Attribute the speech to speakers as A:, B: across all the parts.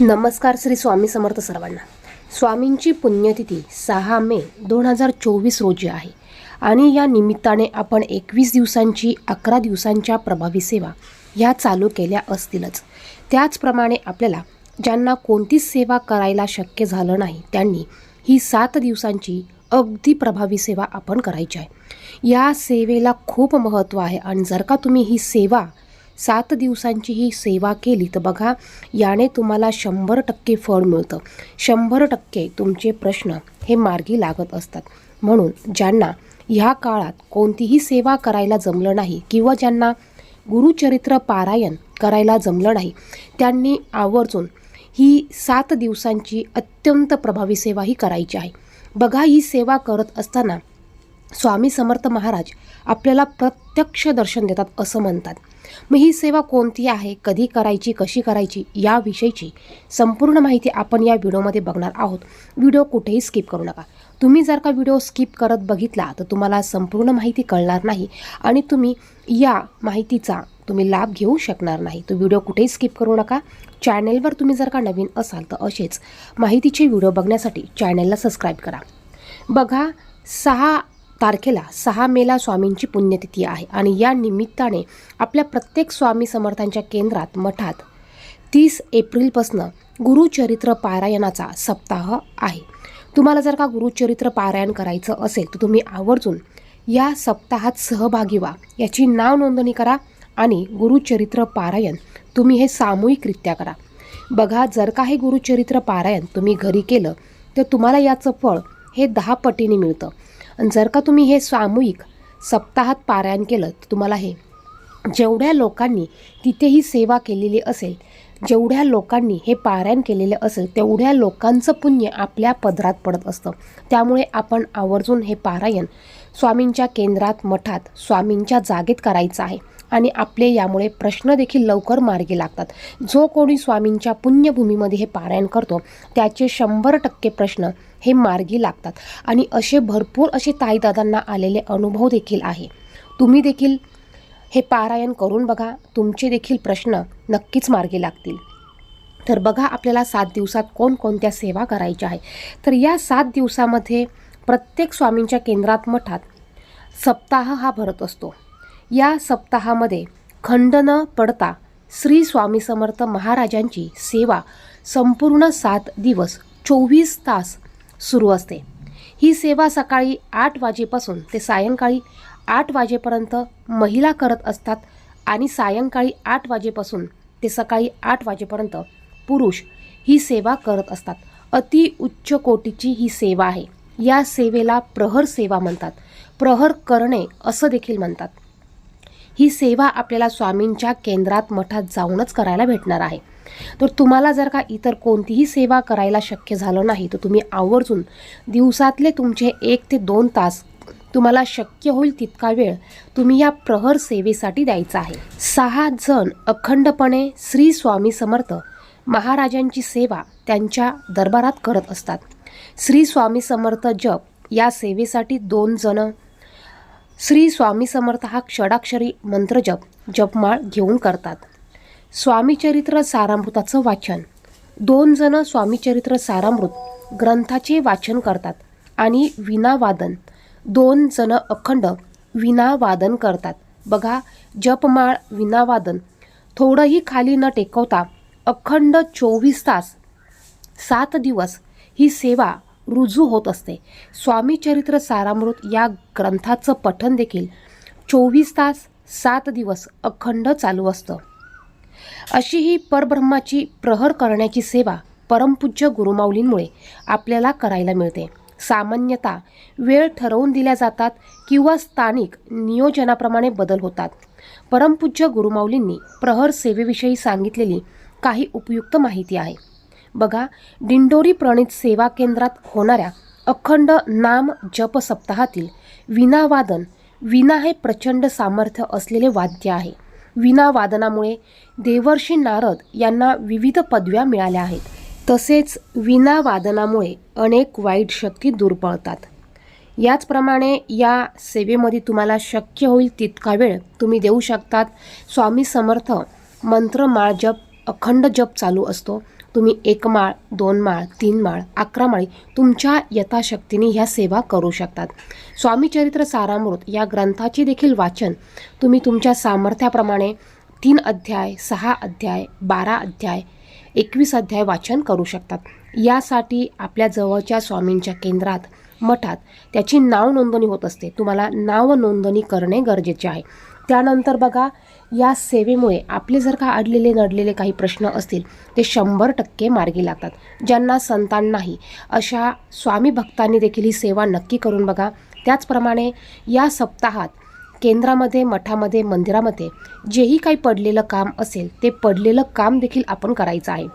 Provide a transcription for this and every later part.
A: नमस्कार श्री स्वामी समर्थ सर्वांना. स्वामींची पुण्यतिथी सहा मे दोन हजार चोवीस रोजी आहे आणि या निमित्ताने आपण एकवीस दिवसांची अकरा दिवसांच्या प्रभावी सेवा ह्या चालू केल्या असतीलच. त्याचप्रमाणे आपल्याला ज्यांना कोणतीच सेवा करायला शक्य झालं नाही त्यांनी ही सात दिवसांची अगदी प्रभावी सेवा आपण करायची आहे. या सेवेला खूप महत्त्व आहे आणि जर का तुम्ही ही सेवा सात दिवसांची ही सेवा केली तर बघा याने तुम्हाला शंभर टक्के फळ मिळतं. शंभर टक्के तुमचे प्रश्न हे मार्गी लागत असतात. म्हणून ज्यांना ह्या काळात कोणतीही सेवा करायला जमलं नाही किंवा ज्यांना गुरुचरित्र पारायण करायला जमलं नाही त्यांनी आवर्जून ही सात दिवसांची अत्यंत प्रभावी सेवा ही करायची आहे. बघा ही सेवा करत असताना स्वामी समर्थ महाराज आपल्याला प्रत्यक्ष दर्शन देतात असं म्हणतात. मग ही सेवा कोणती आहे? कधी करायची? कशी करायची? याविषयीची संपूर्ण माहिती आपण या व्हिडिओमध्ये बघणार आहोत. व्हिडिओ कुठेही स्किप करू नका. तुम्ही जर का व्हिडिओ स्किप करत बघितला तर तुम्हाला संपूर्ण माहिती कळणार नाही आणि तुम्ही या माहितीचा तुम्ही लाभ घेऊ शकणार नाही. तो व्हिडिओ कुठेही स्किप करू नका. चॅनेलवर तुम्ही जर का नवीन असाल तर असेच माहितीचे व्हिडिओ बघण्यासाठी चॅनेलला सबस्क्राईब करा. बघा सहा तारखेला सहा मेला स्वामींची पुण्यतिथी आहे आणि या निमित्ताने आपल्या प्रत्येक स्वामी समर्थांच्या केंद्रात मठात तीस एप्रिलपासनं गुरुचरित्र पारायणाचा सप्ताह आहे. तुम्हाला जर का गुरुचरित्र पारायण करायचं असेल तर तुम्ही आवर्जून या सप्ताहात सहभागी व्हा. याची नाव नोंदणी करा आणि गुरुचरित्र पारायण तुम्ही हे सामूहिकरित्या करा. बघा जर का हे गुरुचरित्र पारायण तुम्ही घरी केलं तर तुम्हाला याचं फळ हे दहा पटीने मिळतं. आणि जर का तुम्ही हे सामूहिक सप्ताहात पारायण केलं तर तुम्हाला हे जेवढ्या लोकांनी तिथे ही सेवा केलेली असेल जेवढ्या लोकांनी हे पारायण केलेलं असेल तेवढ्या लोकांचं पुण्य आपल्या पदरात पडत असतं. त्यामुळे आपण आवर्जून हे पारायण स्वामींच्या केंद्रात मठात स्वामींच्या जागेत करायचं आहे. आणि आपले यामुळे प्रश्न देखील लवकर मार्गी लागतात. जो कोणी स्वामींच्या पुण्यभूमीमध्ये हे पारायण करतो त्याचे शंभर टक्के प्रश्न हे मार्गी लागतात. आणि असे भरपूर असे ताईदादांना आलेले अनुभव देखील आहे. तुम्ही देखील हे पारायण करून बघा. तुमचे देखील प्रश्न नक्कीच मार्गी लागतील. तर बघा आपल्याला सात दिवसात कोणकोणत्या सेवा करायच्या आहे तर या सात दिवसामध्ये प्रत्येक स्वामींच्या केंद्रात मठात सप्ताह हा भरत असतो. या सप्ताहामध्ये खंड न पडता श्री स्वामी समर्थ महाराजांची सेवा संपूर्ण सात दिवस चोवीस तास सुरू असते. ही सेवा सकाळी आठ वाजेपासून ते सायंकाळी आठ वाजेपर्यंत महिला करत असतात आणि सायंकाळी आठ वाजेपासून ते सकाळी आठ वाजेपर्यंत पुरुष ही सेवा करत असतात. अति उच्च कोटीची ही सेवा आहे. या सेवेला प्रहर सेवा म्हणतात. प्रहर करणे असं देखील म्हणतात. ही सेवा आपल्याला स्वामींच्या केंद्रात मठात जाऊनच करायला भेटणार आहे. तर तुम्हाला जर का इतर कोणतीही सेवा करायला शक्य झालं नाही तर तुम्ही आवर्जून दिवसातले तुमचे एक ते दोन तास तुम्हाला शक्य होईल तितका वेळ तुम्ही या प्रहर सेवेसाठी द्यायचा आहे. सहा जण अखंडपणे श्री स्वामी समर्थ महाराजांची सेवा त्यांच्या दरबारात करत असतात. श्री स्वामी समर्थ जप या सेवेसाठी दोन जण श्री स्वामी समर्थ हा षडाक्षरी मंत्रजप जपमाळ घेऊन करतात. स्वामीचरित्र सारामृताचं वाचन. दोन जण स्वामीचरित्र सारामृत ग्रंथाचे वाचन करतात आणि विनावादन दोन जण अखंड विनावादन करतात. बघा जपमाळ विनावादन थोडंही खाली न टेकवता अखंड चोवीस तास सात दिवस ही सेवा रुजू होत असते. स्वामीचरित्र सारामृत या ग्रंथाचं पठण देखील चोवीस तास सात दिवस अखंड चालू असतं. अशी ही परब्रह्माची प्रहर करण्याची सेवा परमपूज्य गुरुमाऊलींमुळे आपल्याला करायला मिळते. सामान्यतः वेळ ठरवून दिल्या जातात किंवा स्थानिक नियोजनाप्रमाणे बदल होतात. परमपूज्य गुरुमाऊलींनी प्रहर सेवेविषयी सांगितलेली काही उपयुक्त माहिती आहे. बघा दिंडोरी प्रणित सेवा केंद्रात होणाऱ्या अखंड नाम जप सप्ताहातील विनावादन विना हे प्रचंड सामर्थ्य असलेले वाद्य आहे. विनावादनामुळे देवर्षी नारद यांना विविध पदव्या मिळाल्या आहेत. तसेच विनावादनामुळे अनेक वाईट शक्ती दूर पळतात. याचप्रमाणे या सेवेमध्ये तुम्हाला शक्य होईल तितका वेळ तुम्ही देऊ शकतात. स्वामी समर्थ मंत्र माळ जप अखंड जप चालू असतो. तुम्ही एक माळ दोन माळ तीन माळ अकरा माळी तुमच्या यथाशक्तीने ह्या सेवा करू शकतात. स्वामी चरित्र सारामृत या ग्रंथाचे देखील वाचन तुम्ही तुमच्या सामर्थ्याप्रमाणे तीन अध्याय सहा अध्याय बारा अध्याय एकवीस अध्याय वाचन करू शकतात. यासाठी आपल्या जवळच्या स्वामींच्या केंद्रात मठात त्याची नाव नोंदणी होत असते. तुम्हाला नाव नोंदणी करणे गरजेचे आहे. त्यानंतर बघा या सेवेमुळे आपले जर का अडलेले नडलेले काही प्रश्न असतील ते शंभर टक्के मार्गी लागतात. ज्यांना संतान नाही अशा स्वामी भक्तांनी देखील ही सेवा नक्की करून बघा. त्याचप्रमाणे या सप्ताहात केंद्रामध्ये मठामध्ये मंदिरामध्ये जेही काही पडलेलं काम असेल ते पडलेलं काम देखील आपण करायचं आहे.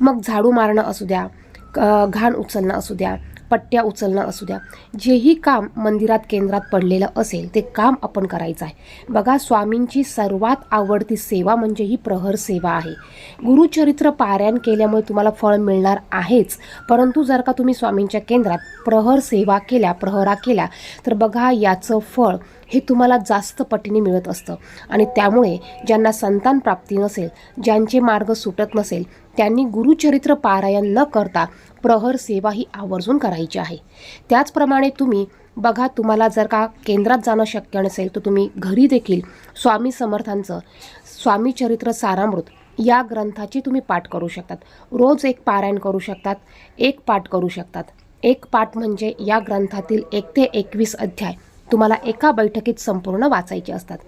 A: मग झाडू मारणं असू द्या क- घाण उचलणं असू द्या पट्ट्या उचलणं असू द्या. जेही काम मंदिरात केंद्रात पडलेलं असेल ते काम आपण करायचं आहे. बघा स्वामींची सर्वात आवडती सेवा म्हणजे ही प्रहर सेवा आहे. गुरुचरित्र पारायण केल्यामुळे तुम्हाला फळ मिळणार आहेच परंतु जर का तुम्ही स्वामींच्या केंद्रात प्रहर सेवा केल्या प्रहरा केल्या तर बघा याचं फळ हे तुम्हाला जास्त पटीने मिळत असतं. आणि त्यामुळे ज्यांना संतान प्राप्ती नसेल ज्यांचे मार्ग सुटत नसेल त्यांनी गुरुचरित्र पारायण न करता प्रहर सेवा ही आवर्जून करायची आहे. त्याचप्रमाणे तुम्ही बघा तुम्हाला जर का केंद्रात जाणं शक्य नसेल तर तुम्ही घरी देखील स्वामी समर्थांचं स्वामी चरित्र सारामृत या ग्रंथाची तुम्ही पाठ करू शकतात. रोज एक पारायण करू शकतात एक पाठ करू शकतात. एक पाठ म्हणजे या ग्रंथातील एक ते एकवीस अध्याय तुम्हाला एका बैठकीत संपूर्ण वाचायचे असतात.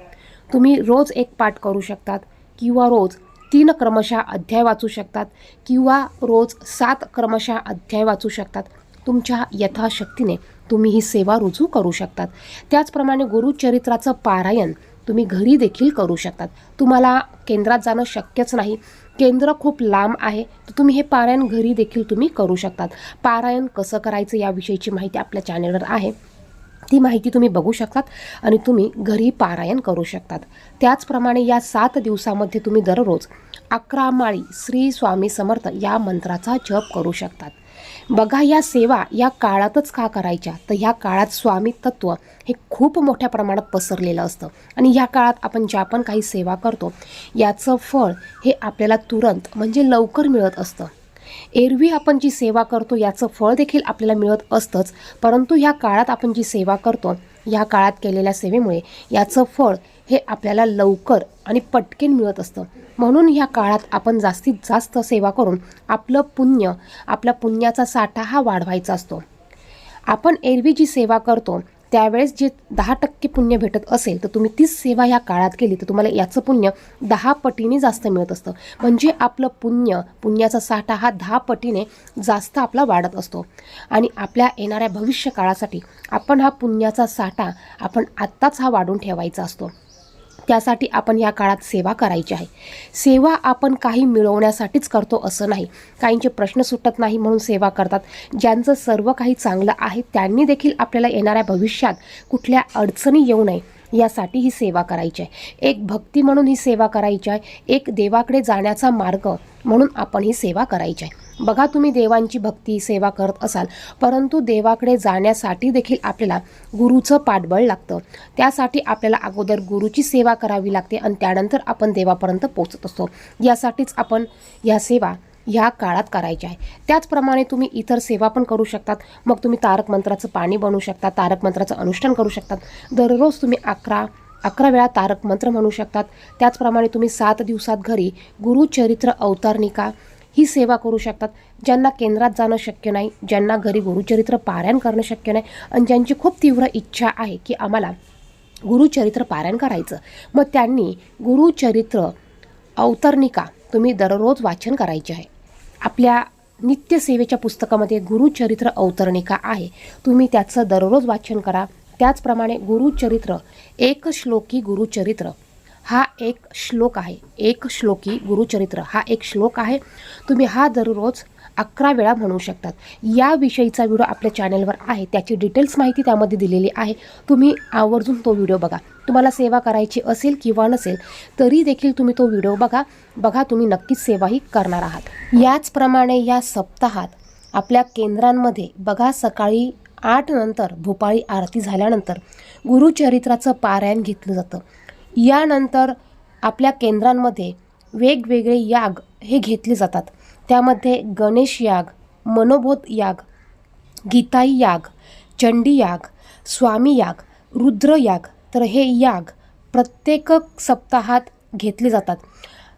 A: तुम्ही रोज एक पाठ करू शकतात किंवा रोज तीन क्रमशः अध्याय वाचू शकतात किंवा रोज सात क्रमशः अध्याय वाचू शकतात. तुमच्या यथाशक्तीने तुम्ही ही सेवा रुजू करू शकतात. त्याचप्रमाणे गुरुचरित्राचं पारायण तुम्ही घरी देखील करू शकतात. तुम्हाला केंद्रात जाणं शक्यच नाही. केंद्र खूप लांब आहे तर तुम्ही हे पारायण घरी देखील तुम्ही करू शकतात. पारायण कसं करायचं याविषयीची माहिती आपल्या चॅनेलवर आहे. ती माहिती तुम्ही बघू शकतात आणि तुम्ही घरी पारायण करू शकतात. त्याचप्रमाणे या सात दिवसामध्ये तुम्ही दररोज अकरा माळी श्री स्वामी समर्थ या मंत्राचा जप करू शकतात. बघा या सेवा या काळातच का करायच्या? तर ह्या काळात स्वामी तत्व हे खूप मोठ्या प्रमाणात पसरलेलं असतं. आणि ह्या काळात आपण ज्या पण काही सेवा करतो याचं फळ हे आपल्याला तुरंत म्हणजे लवकर मिळत असतं. एरवी आपण जी सेवा करतो याचं फळ देखील आपल्याला मिळत असतंच. परंतु ह्या काळात आपण जी सेवा करतो या काळात केलेल्या सेवेमुळे याचं फळ हे आपल्याला लवकर आणि पटकेन मिळत असतं. म्हणून ह्या काळात आपण जास्तीत जास्त सेवा करून आपलं पुण्य आपल्या पुण्याचा साठा हा वाढवायचा असतो. आपण एरवी जी सेवा करतो त्यावेळेस जे दहा टक्के पुण्य भेटत असेल तर तुम्ही तीच सेवा ह्या काळात केली तर तुम्हाला याचं पुण्य दहा पटीने जास्त मिळत असतं. म्हणजे आपलं पुण्य पुण्याचा साठा हा दहा पटीने जास्त आपला वाढत असतो. आणि आपल्या येणाऱ्या भविष्य काळासाठी आपण हा पुण्याचा साठा आपण आत्ताच हा वाढून ठेवायचा असतो. त्यासाठी आपण या काळात सेवा करायची आहे. सेवा आपण काही मिळवण्यासाठीच करतो असं नाही. काहींचे प्रश्न सुटत नाही म्हणून सेवा करतात. ज्यांचं सर्व काही चांगलं आहे त्यांनी देखील आपल्याला येणाऱ्या भविष्यात कुठल्या अडचणी येऊ नये यासाठी ही सेवा करायची आहे. एक भक्ती म्हणून ही सेवा करायची आहे. एक देवाकडे जाण्याचा मार्ग म्हणून आपण ही सेवा करायची आहे. बघा तुम्ही देवांची भक्ती सेवा करत असाल परंतु देवाकडे जाण्यासाठी देखील आपल्याला गुरुचं पाठबळ लागतं. त्यासाठी आपल्याला अगोदर गुरुची सेवा करावी लागते आणि त्यानंतर आपण देवापर्यंत पोचत असतो. यासाठीच आपण ह्या सेवा ह्या काळात करायच्या आहे. त्याचप्रमाणे तुम्ही इतर सेवा पण करू शकतात. मग तुम्ही तारक मंत्राचं पाणी बनवू शकता तारक मंत्राचं अनुष्ठान करू शकतात. दररोज तुम्ही अकरा अकरा वेळा तारक मंत्र म्हणू शकतात. त्याचप्रमाणे तुम्ही सात दिवसात घरी गुरुचरित्र अवतारणिका ही सेवा करू शकतात ज्यांना केंद्रात जाणं शक्य नाही ज्यांना घरी गुरुचरित्र पारायण करणं शक्य नाही आणि ज्यांची खूप तीव्र इच्छा आहे की आम्हाला गुरुचरित्र पारायण करायचं. मग त्यांनी गुरुचरित्र अवतरणिका तुम्ही दररोज वाचन करायचे आहे. आपल्या नित्यसेवेच्या पुस्तकामध्ये गुरुचरित्र अवतरणिका आहे. तुम्ही त्याचं दररोज वाचन करा. त्याचप्रमाणे गुरुचरित्र एक श्लोकी गुरुचरित्र हा एक श्लोक आहे. एक श्लोकी गुरुचरित्र. हा एक श्लोक आहे. तुम्ही हा दररोज अकरा वेळा म्हणू शकतात. याविषयीचा व्हिडिओ आपल्या चॅनलवर आहे. त्याची डिटेल्स माहिती त्यामध्ये दिलेली आहे. तुम्ही आवर्जून तो व्हिडिओ बघा. तुम्हाला सेवा करायची असेल किंवा नसेल तरी देखील तुम्ही तो व्हिडिओ बघा. बघा तुम्ही नक्कीच सेवाही करणार आहात. याचप्रमाणे या सप्ताहात आपल्या केंद्रांमध्ये बघा सकाळी आठ नंतर भोपाळी आरती झाल्यानंतर गुरुचरित्राचं पारायण घेतलं जातं. यानंतर आपल्या केंद्रांमध्ये वेगवेगळे याग हे घेतले जातात. त्यामध्ये गणेश याग मनोबोध याग गीताई याग चंडी याग स्वामी याग रुद्र याग तर हे याग प्रत्येक सप्ताहात घेतले जातात.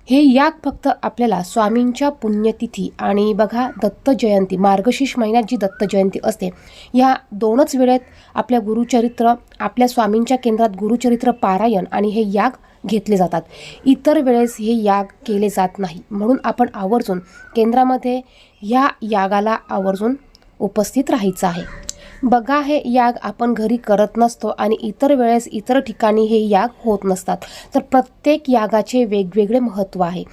A: हे याग फक्त आपल्याला स्वामींच्या पुण्यतिथी आणि बघा दत्त जयंती मार्गशीर्ष महिन्यात जी दत्त जयंती असते या दोनच वेळेत आपल्या गुरुचरित्र आपल्या स्वामींच्या केंद्रात गुरुचरित्र पारायण आणि हे याग घेतले जातात. इतर वेळेस हे याग केले जात नाही. म्हणून आपण आवर्जून केंद्रामध्ये ह्या यागाला आवर्जून उपस्थित राहायचं आहे. बघा हे याग आपण घरी करत नसतो आणि इतर वेळेस इतर ठिकाणी हे याग होत नसतात. तर प्रत्येक यागाचे वेगवेगळे महत्त्व आहे.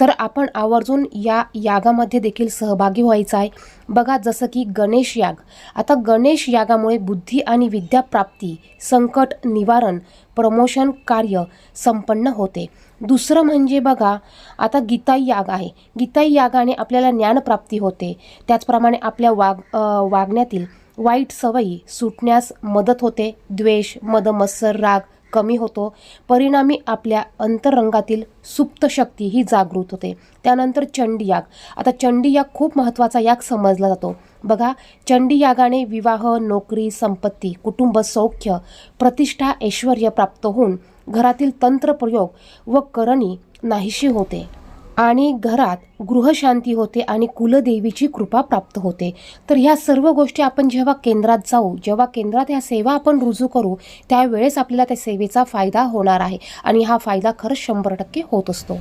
A: तर आपण आवर्जून या यागामध्ये देखील सहभागी व्हायचं आहे. बघा जसं की गणेश याग. आता गणेश यागामुळे बुद्धी आणि विद्याप्राप्ती संकट निवारण प्रमोशन कार्य संपन्न होते. दुसरं म्हणजे बघा आता गीताई याग आहे. गीताई यागाने आपल्याला ज्ञानप्राप्ती होते. त्याचप्रमाणे आपल्या वाग वागण्यातील वाईट सवयी सुटण्यास मदत होते. द्वेष मदमत्सर राग कमी होतो. परिणामी आपल्या अंतरंगातील सुप्त शक्ती ही जागृत होते. त्यानंतर चंडी याग. आता चंडी याग खूप महत्त्वाचा याग समजला जातो. बघा चंडी यागाने विवाह नोकरी संपत्ती कुटुंब सौख्य प्रतिष्ठा ऐश्वर प्राप्त होऊन घरातील तंत्रप्रयोग व करणी नाहीशी होते. आणि घरात गृहशांती होते आणि कुलदेवीची कृपा प्राप्त होते. तर ह्या सर्व गोष्टी आपण जेव्हा केंद्रात जाऊ जेव्हा केंद्रात ह्या सेवा आपण रुजू करू त्यावेळेस आपल्याला त्या सेवेचा फायदा होणार आहे आणि हा फायदा खरंच शंभर टक्के होत असतो.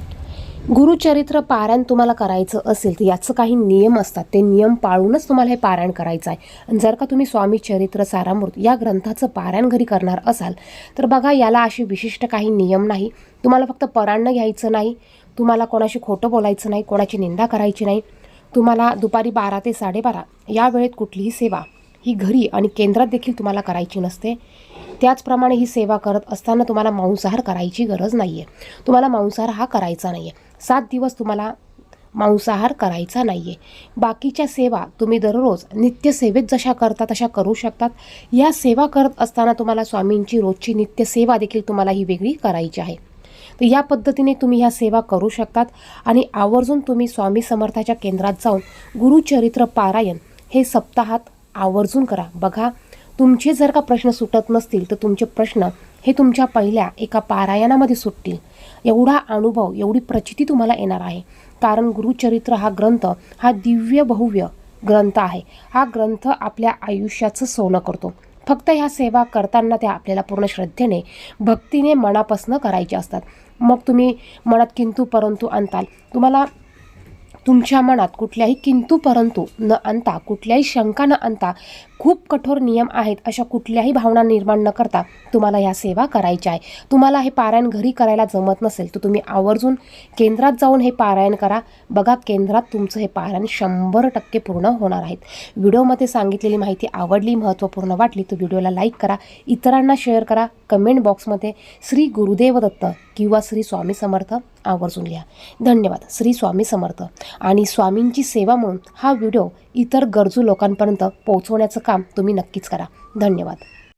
A: गुरुचरित्र पारायण तुम्हाला करायचं असेल तर याचं काही नियम असतात. ते नियम पाळूनच तुम्हाला हे पारायण करायचं आहे. आणि जर का तुम्ही स्वामी चरित्र सारामृत या ग्रंथाचं पारायण घरी करणार असाल तर बघा याला असे विशिष्ट काही नियम नाही. तुम्हाला फक्त परान्न घ्यायचं नाही. तुम्हाला कोणाशी खोटं बोलायचं नाही कोणाची निंदा करायची नाही. तुम्हाला दुपारी बारा ते साडेबारा या वेळेत कुठलीही सेवा ही घरी आणि केंद्रात देखील तुम्हाला करायची नसते. त्याचप्रमाणे ही सेवा करत असताना तुम्हाला मांसाहार करायची गरज नाही आहे तुम्हाला मांसाहार हा करायचा नाही आहे सात दिवस तुम्हाला मांसाहार करायचा नाही आहे बाकीच्या सेवा तुम्ही दररोज नित्यसेवेत जशा करता तशा करू शकतात. या सेवा करत असताना तुम्हाला स्वामींची रोजची नित्यसेवा देखील तुम्हाला ही वेगळी करायची आहे. तर या पद्धतीने तुम्ही ह्या सेवा करू शकतात. आणि आवर्जून तुम्ही स्वामी समर्थाच्या केंद्रात जाऊन गुरुचरित्र पारायण हे सप्ताहात आवर्जून करा. बघा तुमचे जर का प्रश्न सुटत नसतील तर तुमचे प्रश्न हे तुमच्या पहिल्या एका पारायणामध्ये सुटतील. एवढा अनुभव एवढी प्रचिती तुम्हाला येणार आहे. कारण गुरुचरित्र हा ग्रंथ हा दिव्य बहुव्य ग्रंथ आहे. हा ग्रंथ आपल्या आयुष्याचं सोनं करतो. फक्त ह्या सेवा करताना त्या आपल्याला पूर्ण श्रद्धेने भक्तीने मनापासनं करायच्या असतात. मग तुम्ही मनात किंतु परंतु आणताल. तुम्हाला तुमच्या मनात कुठल्याही किंतु परंतु न आणता कुठल्याही शंका न आणता खूप कठोर नियम आहेत अशा कुठल्याही भावना निर्माण न करता तुम्हाला ह्या सेवा करायच्या आहे. तुम्हाला हे पारायण घरी करायला जमत नसेल तर तुम्ही आवर्जून केंद्रात जाऊन हे पारायण करा. बघा केंद्रात तुमचं हे पारायण शंभर टक्के पूर्ण होणार आहेत व्हिडिओमध्ये सांगितलेली माहिती आवडली महत्त्वपूर्ण वाटली तर व्हिडिओला लाईक करा इतरांना शेअर करा. कमेंट बॉक्समध्ये श्री गुरुदेव दत्त किंवा श्री स्वामी समर्थ आवर्जून लिहा. धन्यवाद. श्री स्वामी समर्थ. आणि स्वामींची सेवा म्हणून हा व्हिडिओ इतर गरजू लोकांपर्यंत पोहोचवण्याचं काम तुम्ही नक्कीच करा. धन्यवाद.